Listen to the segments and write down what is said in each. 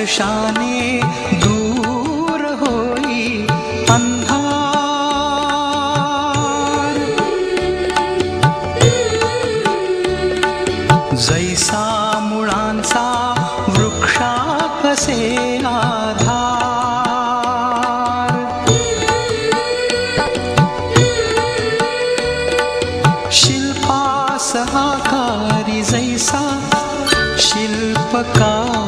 स्पर्शाने दूर होई अंधार। जैसा मुळांचा वृक्षा कसे आधार। शिल्पास आकारी जैसा शिल्पकार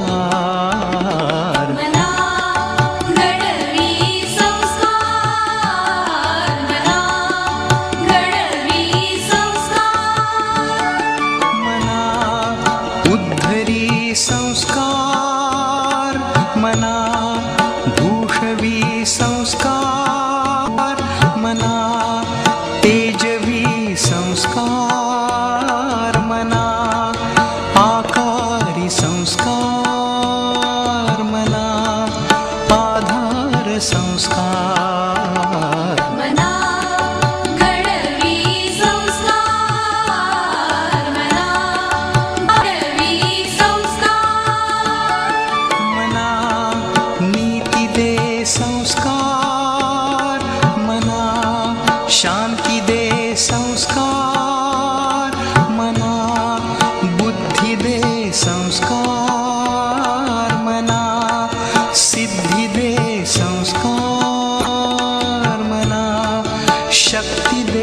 संस्कार मना तेजवी संस्कार मना आकारी संस्कार मना आधार संस्कार। संस्कार मना बुद्धी दे संस्कार मना सिद्धी दे संस्कार मना शक्ती दे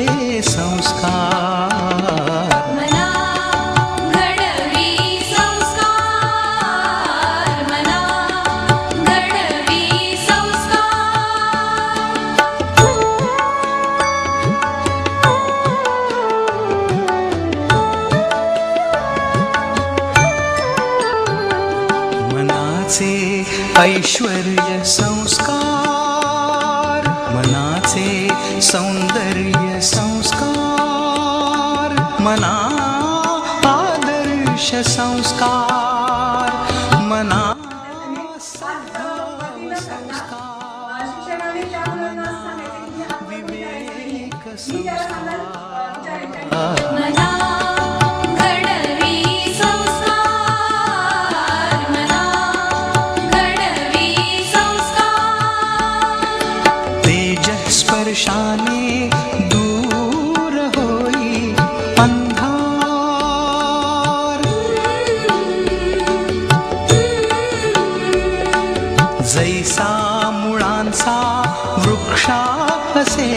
मनाचे ऐश्वर्य संस्कार मनाचे सौंदर्य संस्कार मना आदर्श संस्कार मना संस्कार विवेक संस्कार. स्पर्शाने दूर होई अंधार। जैसा मुळांचा वृक्षा कसे